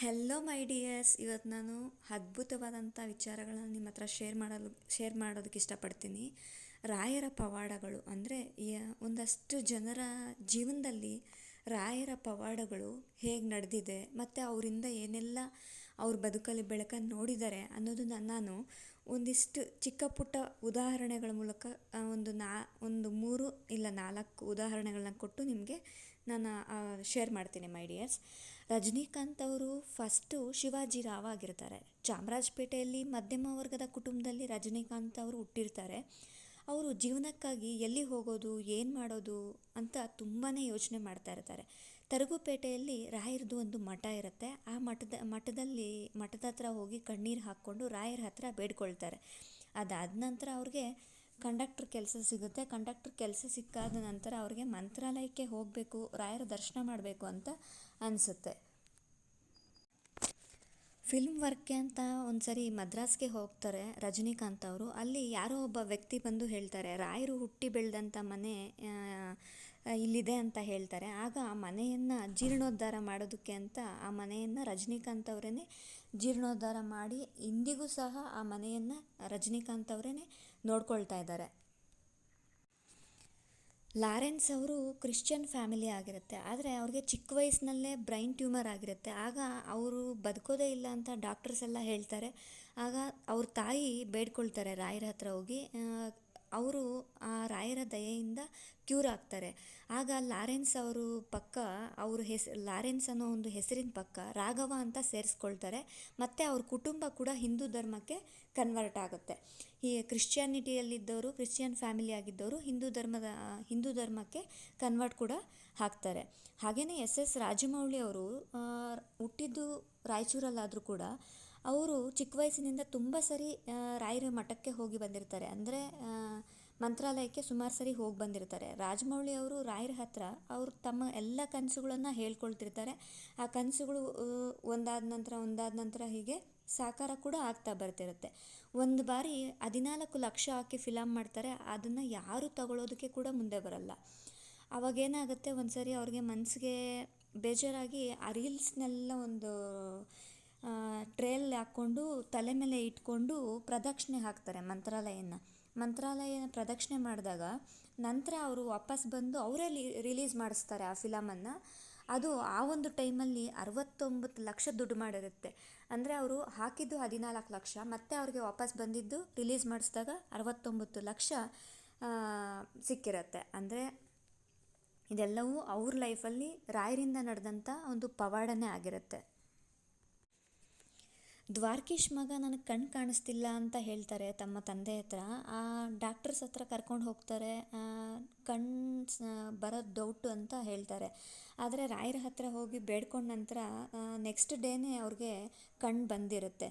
Hello ಮೈ dears ಇವತ್ತು ನಾನು ಅದ್ಭುತವಾದಂಥ ವಿಚಾರಗಳನ್ನು ನಿಮ್ಮ ಹತ್ರ ಶೇರ್ ಮಾಡಲು ಶೇರ್ ಮಾಡೋದಕ್ಕೆ ಇಷ್ಟಪಡ್ತೀನಿ. ರಾಯರ ಪವಾಡಗಳು ಅಂದರೆ ಒಂದಷ್ಟು ಜನರ ಜೀವನದಲ್ಲಿ ರಾಯರ ಪವಾಡಗಳು ಹೇಗೆ ನಡೆದಿದೆ, ಮತ್ತು ಅವರಿಂದ ಏನೆಲ್ಲ ಅವ್ರ ಬದುಕಲ್ಲಿ ಬೆಳಕನ್ನು ನೋಡಿದ್ದಾರೆ ಅನ್ನೋದನ್ನು ನಾನು ಒಂದಿಷ್ಟು ಚಿಕ್ಕ ಪುಟ್ಟ ಉದಾಹರಣೆಗಳ ಮೂಲಕ ಒಂದು ನಾ, ಒಂದು ಮೂರು ಇಲ್ಲ ನಾಲ್ಕು ಉದಾಹರಣೆಗಳನ್ನ ಕೊಟ್ಟು ನಿಮಗೆ ನಾನು ಶೇರ್ ಮಾಡ್ತೀನಿ ಮೈ ಡಿಯರ್ಸ್ ರಜನಿಕಾಂತ್ ಅವರು ಫಸ್ಟು ಶಿವಾಜಿ ರಾವ್ ಆಗಿರ್ತಾರೆ. ಚಾಮರಾಜಪೇಟೆಯಲ್ಲಿ ಮಧ್ಯಮ ವರ್ಗದ ಕುಟುಂಬದಲ್ಲಿ ರಜನಿಕಾಂತ್ ಅವರು ಹುಟ್ಟಿರ್ತಾರೆ. ಅವರು ಜೀವನಕ್ಕಾಗಿ ಎಲ್ಲಿ ಹೋಗೋದು, ಏನು ಮಾಡೋದು ಅಂತ ತುಂಬಾ ಯೋಚನೆ ಮಾಡ್ತಾ ಇರ್ತಾರೆ. ತರಗುಪೇಟೆಯಲ್ಲಿ ರಾಯರದು ಒಂದು ಮಠ ಇರುತ್ತೆ. ಆ ಮಠದ, ಮಠದಲ್ಲಿ, ಮಠದ ಹತ್ರ ಹೋಗಿ ಕಣ್ಣೀರು ಹಾಕ್ಕೊಂಡು ರಾಯರ ಹತ್ರ ಬೇಡ್ಕೊಳ್ತಾರೆ. ಅದಾದ ನಂತರ ಅವ್ರಿಗೆ ಕಂಡಕ್ಟ್ರ್ ಕೆಲಸ ಸಿಗುತ್ತೆ. ಕಂಡಕ್ಟ್ರ್ ಕೆಲಸ ಸಿಕ್ಕಾದ ನಂತರ ಅವ್ರಿಗೆ ಮಂತ್ರಾಲಯಕ್ಕೆ ಹೋಗಬೇಕು, ರಾಯರ ದರ್ಶನ ಮಾಡಬೇಕು ಅಂತ ಅನಿಸುತ್ತೆ. ಫಿಲ್ಮ್ ವರ್ಕ್ಗೆ ಅಂತ ಒಂದು ಸರಿ ಮದ್ರಾಸ್ಗೆ ಹೋಗ್ತಾರೆ ರಜನಿಕಾಂತ್ ಅವರು. ಅಲ್ಲಿ ಯಾರೋ ಒಬ್ಬ ವ್ಯಕ್ತಿ ಬಂದು ಹೇಳ್ತಾರೆ, ರಾಯರು ಹುಟ್ಟಿ ಬೆಳೆದಂಥ ಮನೆ ಇಲ್ಲಿದೆ ಅಂತ ಹೇಳ್ತಾರೆ. ಆಗ ಆ ಮನೆಯನ್ನು ಜೀರ್ಣೋದ್ಧಾರ ಮಾಡೋದಕ್ಕೆ ಅಂತ ಆ ಮನೆಯನ್ನು ರಜನಿಕಾಂತ್ ಅವರೇ ಜೀರ್ಣೋದ್ಧಾರ ಮಾಡಿ ಇಂದಿಗೂ ಸಹ ಆ ಮನೆಯನ್ನು ರಜನಿಕಾಂತ್ ಅವರೇ ನೋಡ್ಕೊಳ್ತಾ ಇದ್ದಾರೆ. ಲಾರೆನ್ಸ್ ಅವರು ಕ್ರಿಶ್ಚಿಯನ್ ಫ್ಯಾಮಿಲಿ ಆಗಿರುತ್ತೆ. ಆದರೆ ಅವ್ರಿಗೆ ಚಿಕ್ಕ ವಯಸ್ಸಿನಲ್ಲೇ ಬ್ರೈನ್ ಟ್ಯೂಮರ್ ಆಗಿರುತ್ತೆ. ಆಗ ಅವರು ಬದುಕೋದೇ ಇಲ್ಲ ಅಂತ ಡಾಕ್ಟರ್ಸ್ ಎಲ್ಲ ಹೇಳ್ತಾರೆ. ಆಗ ಅವ್ರ ತಾಯಿ ಬೇಡ್ಕೊಳ್ತಾರೆ ರಾಯರ ಹತ್ರ ಹೋಗಿ. ಅವರು ಆ ರಾಯರ ದಯೆಯಿಂದ ಕ್ಯೂರ್ ಆಗ್ತಾರೆ. ಆಗ ಲಾರೆನ್ಸ್ ಅವರು ಪಕ್ಕ, ಅವರು ಹೆಸ್, ಲಾರೆನ್ಸ್ ಅನ್ನೋ ಒಂದು ಹೆಸರಿನ ಪಕ್ಕ ರಾಘವ ಅಂತ ಸೇರಿಸ್ಕೊಳ್ತಾರೆ. ಮತ್ತು ಅವ್ರ ಕುಟುಂಬ ಕೂಡ ಹಿಂದೂ ಧರ್ಮಕ್ಕೆ ಕನ್ವರ್ಟ್ ಆಗುತ್ತೆ. ಈ ಕ್ರಿಶ್ಚಿಯಾನಿಟಿಯಲ್ಲಿದ್ದವರು ಕ್ರಿಶ್ಚಿಯನ್ ಫ್ಯಾಮಿಲಿ ಆಗಿದ್ದವರು ಹಿಂದೂ ಧರ್ಮದ, ಹಿಂದೂ ಧರ್ಮಕ್ಕೆ ಕನ್ವರ್ಟ್ ಕೂಡ ಹಾಕ್ತಾರೆ. ಹಾಗೆಯೇ ಎಸ್ ಎಸ್ ರಾಜಮೌಳಿ ಅವರು ಹುಟ್ಟಿದ್ದು ರಾಯಚೂರಲ್ಲಾದರೂ ಕೂಡ ಅವರು ಚಿಕ್ಕ ವಯಸ್ಸಿನಿಂದ ತುಂಬ ಸರಿ ರಾಯರ ಮಠಕ್ಕೆ ಹೋಗಿ ಬಂದಿರ್ತಾರೆ. ಅಂದರೆ ಮಂತ್ರಾಲಯಕ್ಕೆ ಸುಮಾರು ಸರಿ ಹೋಗಿ ಬಂದಿರ್ತಾರೆ. ರಾಜಮೌಳಿ ಅವರು ರಾಯರ ಹತ್ರ ಅವರು ತಮ್ಮ ಎಲ್ಲ ಕನಸುಗಳನ್ನು ಹೇಳ್ಕೊಳ್ತಿರ್ತಾರೆ. ಆ ಕನಸುಗಳು ಒಂದಾದ ನಂತರ ಒಂದಾದ ನಂತರ ಹೀಗೆ ಸಾಕಾರ ಕೂಡ ಆಗ್ತಾ ಬರ್ತಿರುತ್ತೆ. ಒಂದು ಬಾರಿ ಹದಿನಾಲ್ಕು ಲಕ್ಷ ಹಾಕಿ ಫಿಲಮ್ ಮಾಡ್ತಾರೆ. ಅದನ್ನು ಯಾರು ತಗೊಳ್ಳೋದಕ್ಕೆ ಕೂಡ ಮುಂದೆ ಬರಲ್ಲ. ಅವಾಗೇನಾಗುತ್ತೆ ಒಂದು ಸರಿ ಅವ್ರಿಗೆ ಮನಸ್ಸಿಗೆ ಬೇಜಾರಾಗಿ ಆ ರೀಲ್ಸ್ನೆಲ್ಲ ಒಂದು ಟ್ರೇಯಲ್ಲಿ ಹಾಕ್ಕೊಂಡು ತಲೆ ಮೇಲೆ ಇಟ್ಕೊಂಡು ಪ್ರದಕ್ಷಿಣೆ ಹಾಕ್ತಾರೆ ಮಂತ್ರಾಲಯನ. ಮಂತ್ರಾಲಯನ ಪ್ರದಕ್ಷಿಣೆ ಮಾಡಿದಾಗ ನಂತರ ಅವರು ವಾಪಸ್ ಬಂದು ಅವರೇ ರಿಲೀಸ್ ಮಾಡಿಸ್ತಾರೆ ಆ ಫಿಲಮನ್ನು ಅದು ಆ ಒಂದು ಟೈಮಲ್ಲಿ ಅರವತ್ತೊಂಬತ್ತು ಲಕ್ಷ ದುಡ್ಡು ಮಾಡಿರುತ್ತೆ. ಅಂದರೆ ಅವರು ಹಾಕಿದ್ದು ಹದಿನಾಲ್ಕು ಲಕ್ಷ, ಮತ್ತೆ ಅವ್ರಿಗೆ ವಾಪಸ್ ಬಂದಿದ್ದು ರಿಲೀಸ್ ಮಾಡಿಸಿದಾಗ ಅರವತ್ತೊಂಬತ್ತು ಲಕ್ಷ ಸಿಕ್ಕಿರುತ್ತೆ. ಅಂದರೆ ಇದೆಲ್ಲವೂ ಅವ್ರ ಲೈಫಲ್ಲಿ ರಾಯರಿಂದ ನಡೆದಂಥ ಒಂದು ಪವಾಡನೇ ಆಗಿರುತ್ತೆ. ದ್ವಾರಕೀಶ್ ಮಗ ನನಗೆ ಕಣ್ಣು ಕಾಣಿಸ್ತಿಲ್ಲ ಅಂತ ಹೇಳ್ತಾರೆ ತಮ್ಮ ತಂದೆ ಹತ್ರ. ಆ ಡಾಕ್ಟರ್ಸ್ ಹತ್ರ ಕರ್ಕೊಂಡು ಹೋಗ್ತಾರೆ. ಕಣ್ಣು ಬರೋದು ಡೌಟು ಅಂತ ಹೇಳ್ತಾರೆ. ಆದರೆ ರಾಯರ ಹತ್ರ ಹೋಗಿ ಬೇಡ್ಕೊಂಡ ನಂತರ ನೆಕ್ಸ್ಟ್ ಡೇನೇ ಅವ್ರಿಗೆ ಕಣ್ಣು ಬಂದಿರುತ್ತೆ.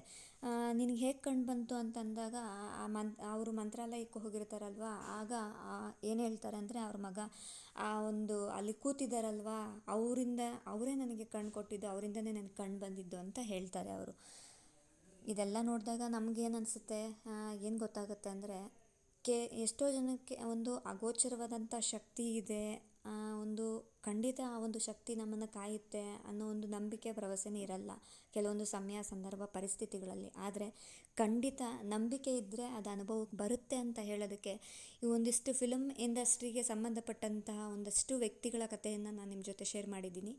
ನಿನಗೆ ಹೇಗೆ ಕಣ್ಣು ಬಂತು ಅಂತಂದಾಗ ಆ ಮಂತ್ ಅವರು ಮಂತ್ರಾಲಯಕ್ಕೆ ಹೋಗಿರ್ತಾರಲ್ವ, ಆಗ ಏನು ಹೇಳ್ತಾರೆ ಅಂದರೆ ಅವ್ರ ಮಗ, ಆ ಒಂದು ಅಲ್ಲಿ ಕೂತಿದ್ದಾರಲ್ವಾ ಅವರಿಂದ, ಅವರೇ ನನಗೆ ಕಣ್ಣು ಕೊಟ್ಟಿದ್ದು, ಅವರಿಂದನೇ ನನಗೆ ಕಣ್ಣು ಬಂದಿದ್ದು ಅಂತ ಹೇಳ್ತಾರೆ ಅವರು. ಇದೆಲ್ಲ ನೋಡಿದಾಗ ನಮಗೇನು ಅನಿಸುತ್ತೆ ಏನು ಗೊತ್ತಾಗುತ್ತೆ ಅಂದರೆ, ಕೆ, ಎಷ್ಟೋ ಜನಕ್ಕೆ ಒಂದು ಅಗೋಚರವಾದಂಥ ಶಕ್ತಿ ಇದೆ ಒಂದು ಖಂಡಿತ ಆ ಒಂದು ಶಕ್ತಿ ನಮ್ಮನ್ನು ಕಾಯುತ್ತೆ ಅನ್ನೋ ಒಂದು ನಂಬಿಕೆ ಭರವಸೆನೇ ಇರಲ್ಲ ಕೆಲವೊಂದು ಸಮಯ, ಸಂದರ್ಭ, ಪರಿಸ್ಥಿತಿಗಳಲ್ಲಿ. ಆದರೆ ಖಂಡಿತ ನಂಬಿಕೆ ಇದ್ದರೆ ಅದು ಅನುಭವಕ್ಕೆ ಬರುತ್ತೆ ಅಂತ ಹೇಳೋದಕ್ಕೆ ಈ ಒಂದಿಷ್ಟು ಫಿಲಮ್ ಇಂಡಸ್ಟ್ರಿಗೆ ಸಂಬಂಧಪಟ್ಟಂತಹ ಒಂದಷ್ಟು ವ್ಯಕ್ತಿಗಳ ಕಥೆಯನ್ನು ನಾನು ನಿಮ್ಮ ಜೊತೆ ಶೇರ್ ಮಾಡಿದ್ದೀನಿ.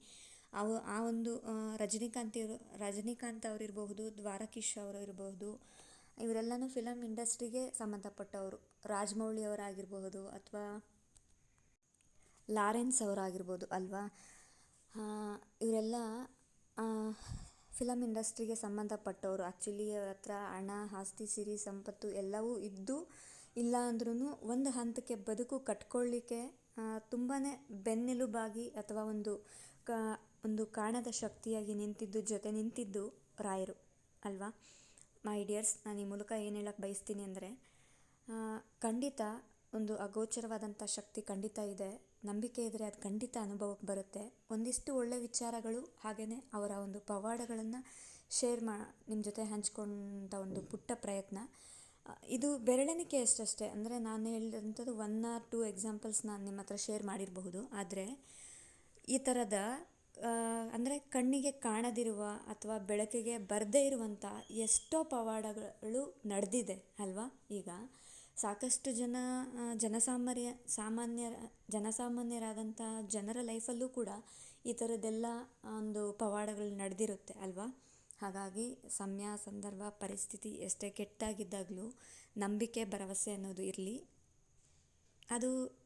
ಅವು, ಆ ಒಂದು ರಜನಿಕಾಂತ್ ಇವರು, ರಜನಿಕಾಂತ್ ಅವ್ರು ಇರಬಹುದು ದ್ವಾರಕೀಶ್ ಅವರು ಇರಬಹುದು ಇವರೆಲ್ಲನೂ ಫಿಲಮ್ ಇಂಡಸ್ಟ್ರಿಗೆ ಸಂಬಂಧಪಟ್ಟವರು. ರಾಜಮೌಳಿ ಅವರಾಗಿರಬಹುದು ಅಥವಾ ಲಾರೆನ್ಸ್ ಅವರಾಗಿರ್ಬೋದು ಅಲ್ವಾ? ಇವರೆಲ್ಲ ಫಿಲಮ್ ಇಂಡಸ್ಟ್ರಿಗೆ ಸಂಬಂಧಪಟ್ಟವರು. ಆ್ಯಕ್ಚುಲಿ ಅವ್ರ ಹತ್ರ ಹಣ, ಆಸ್ತಿ, ಸಿರಿ, ಸಂಪತ್ತು ಎಲ್ಲವೂ ಇದ್ದು, ಇಲ್ಲ ಅಂದ್ರೂ ಒಂದು ಹಂತಕ್ಕೆ ಬದುಕು ಕಟ್ಕೊಳ್ಳಿಕ್ಕೆ ತುಂಬಾ ಬೆನ್ನೆಲುಬಾಗಿ ಅಥವಾ ಒಂದು ಕ, ಒಂದು ಕಾಣದ ಶಕ್ತಿಯಾಗಿ ನಿಂತಿದ್ದು ಜೊತೆ ನಿಂತಿದ್ದು ರಾಯರು, ಅಲ್ವಾ? ಮೈ ಡಿಯರ್ಸ್ ನಾನು ಈ ಮೂಲಕ ಏನು ಹೇಳಕ್ಕೆ ಬಯಸ್ತೀನಿ ಅಂದರೆ ಖಂಡಿತ ಒಂದು ಅಗೋಚರವಾದಂಥ ಶಕ್ತಿ ಖಂಡಿತ ಇದೆ. ನಂಬಿಕೆ ಇದ್ದರೆ ಅದು ಖಂಡಿತ ಅನುಭವಕ್ಕೆ ಬರುತ್ತೆ. ಒಂದಿಷ್ಟು ಒಳ್ಳೆಯ ವಿಚಾರಗಳು ಹಾಗೆಯೇ ಅವರ ಒಂದು ಪವಾಡಗಳನ್ನು ಶೇರ್ ಮಾ ನಿಮ್ಮ ಜೊತೆ ಹಂಚ್ಕೊಂಡ ಒಂದು ಪುಟ್ಟ ಪ್ರಯತ್ನ. ಇದು ಬೆರಳೆಣಿಕೆ ಅಷ್ಟೇ ಅಂದರೆ ನಾನು ಹೇಳಿದಂಥದ್ದು ಒನ್ ಆರ್ ಟೂ ಎಕ್ಸಾಂಪಲ್ಸ್ ನಾನು ನಿಮ್ಮ ಹತ್ರ ಶೇರ್ ಮಾಡಿರಬಹುದು. ಆದರೆ ಈ ಥರದ ಅಂದರೆ ಕಣ್ಣಿಗೆ ಕಾಣದಿರುವ ಅಥವಾ ಬೆಳಕಿಗೆ ಬರದೇ ಇರುವಂಥ ಎಷ್ಟೋ ಪವಾಡಗಳು ನಡೆದಿದೆ ಅಲ್ವಾ ಈಗ. ಸಾಕಷ್ಟು ಜನ ಜನಸಾಮಾನ್ಯ ಸಾಮಾನ್ಯರ ಜನಸಾಮಾನ್ಯರಾದಂಥ ಜನರ ಲೈಫಲ್ಲೂ ಕೂಡ ಈ ಥರದ್ದೆಲ್ಲ ಒಂದು ಪವಾಡಗಳು ನಡೆದಿರುತ್ತೆ ಅಲ್ವಾ. ಹಾಗಾಗಿ ಸಮಯ, ಸಂದರ್ಭ, ಪರಿಸ್ಥಿತಿ ಎಷ್ಟೇ ಕೆಟ್ಟದಾಗಿದ್ದಾಗಲೂ ನಂಬಿಕೆ, ಭರವಸೆ ಅನ್ನೋದು ಇರಲಿ. ಅದು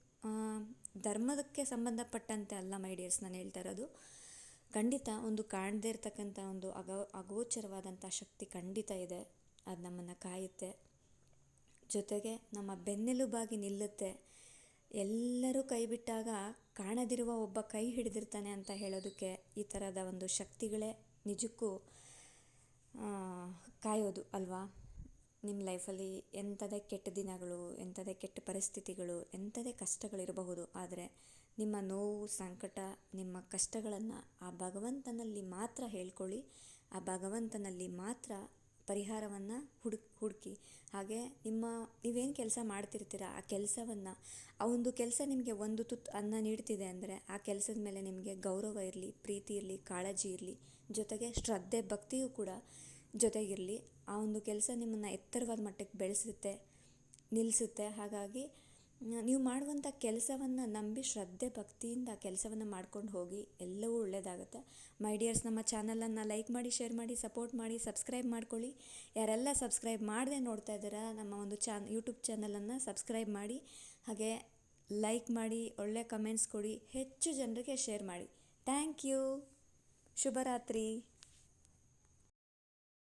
ಧರ್ಮದಕ್ಕೆ ಸಂಬಂಧಪಟ್ಟಂತೆ ಅಲ್ಲ ಮೈ ಡಿಯರ್ಸ್ ನಾನು ಹೇಳ್ತಾ ಇರೋದು. ಖಂಡಿತ ಒಂದು ಕಾಣದೇ ಇರತಕ್ಕಂಥ ಒಂದು ಅಗೋ, ಅಗೋಚರವಾದಂಥ ಶಕ್ತಿ ಖಂಡಿತ ಇದೆ. ಅದು ನಮ್ಮನ್ನು ಕಾಯುತ್ತೆ. ಜೊತೆಗೆ ನಮ್ಮ ಬೆನ್ನೆಲುಬಾಗಿ ನಿಲ್ಲುತ್ತೆ. ಎಲ್ಲರೂ ಕೈ ಬಿಟ್ಟಾಗ ಕಾಣದಿರುವ ಒಬ್ಬ ಕೈ ಹಿಡಿದಿರ್ತಾನೆ ಅಂತ ಹೇಳೋದಕ್ಕೆ ಈ ಥರದ ಒಂದು ಶಕ್ತಿಗಳೇ ನಿಜಕ್ಕೂ ಕಾಯೋದು ಅಲ್ವಾ? ನಿಮ್ಮ ಲೈಫಲ್ಲಿ ಎಂಥದೇ ಕೆಟ್ಟ ದಿನಗಳು, ಎಂಥದೇ ಕೆಟ್ಟ ಪರಿಸ್ಥಿತಿಗಳು, ಎಂಥದೇ ಕಷ್ಟಗಳಿರಬಹುದು. ಆದರೆ ನಿಮ್ಮ ನೋವು, ಸಂಕಟ, ನಿಮ್ಮ ಕಷ್ಟಗಳನ್ನು ಆ ಭಗವಂತನಲ್ಲಿ ಮಾತ್ರ ಹೇಳ್ಕೊಳ್ಳಿ. ಆ ಭಗವಂತನಲ್ಲಿ ಮಾತ್ರ ಪರಿಹಾರವನ್ನು ಹುಡುಕ್ ಹುಡುಕಿ. ಹಾಗೆ ನಿಮ್ಮ, ನೀವೇನು ಕೆಲಸ ಮಾಡ್ತಿರ್ತೀರ ಆ ಕೆಲಸವನ್ನು, ಆ ಒಂದು ಕೆಲಸ ನಿಮಗೆ ಒಂದು ತುತ್ತು ಅನ್ನ ನೀಡ್ತಿದೆ ಅಂದರೆ ಆ ಕೆಲಸದ ಮೇಲೆ ನಿಮಗೆ ಗೌರವ ಇರಲಿ, ಪ್ರೀತಿ ಇರಲಿ, ಕಾಳಜಿ ಇರಲಿ, ಜೊತೆಗೆ ಶ್ರದ್ಧೆ, ಭಕ್ತಿಯೂ ಕೂಡ ಜೊತೆಗಿರಲಿ. ಆ ಒಂದು ಕೆಲಸ ನಿಮ್ಮನ್ನು ಎತ್ತರವಾದ ಮಟ್ಟಕ್ಕೆ ಬೆಳೆಸುತ್ತೆ ನಿಲ್ಲಿಸುತ್ತೆ ಹಾಗಾಗಿ ನೀವು ಮಾಡುವಂಥ ಕೆಲಸವನ್ನು ನಂಬಿ ಶ್ರದ್ಧೆ ಭಕ್ತಿಯಿಂದ ಕೆಲಸವನ್ನು ಮಾಡ್ಕೊಂಡು ಹೋಗಿ ಎಲ್ಲವೂ ಒಳ್ಳೆಯದಾಗುತ್ತೆ. ಮೈ ಡಿಯರ್ಸ್ ನಮ್ಮ ಚಾನಲನ್ನು ಲೈಕ್ ಮಾಡಿ ಶೇರ್ ಮಾಡಿ ಸಪೋರ್ಟ್ ಮಾಡಿ ಸಬ್ಸ್ಕ್ರೈಬ್ ಮಾಡ್ಕೊಳ್ಳಿ. ಯಾರೆಲ್ಲ ಸಬ್ಸ್ಕ್ರೈಬ್ ಮಾಡದೆ ನೋಡ್ತಾ ಇದ್ದೀರಾ, ನಮ್ಮ ಒಂದು ಚಾನ್ ಯೂಟ್ಯೂಬ್ ಚಾನಲನ್ನು ಸಬ್ಸ್ಕ್ರೈಬ್ ಮಾಡಿ. ಹಾಗೆ ಲೈಕ್ ಮಾಡಿ, ಒಳ್ಳೆ ಕಮೆಂಟ್ಸ್ ಕೊಡಿ, ಹೆಚ್ಚು ಜನರಿಗೆ ಶೇರ್ ಮಾಡಿ. ಥ್ಯಾಂಕ್ ಯು ಶುಭರಾತ್ರಿ.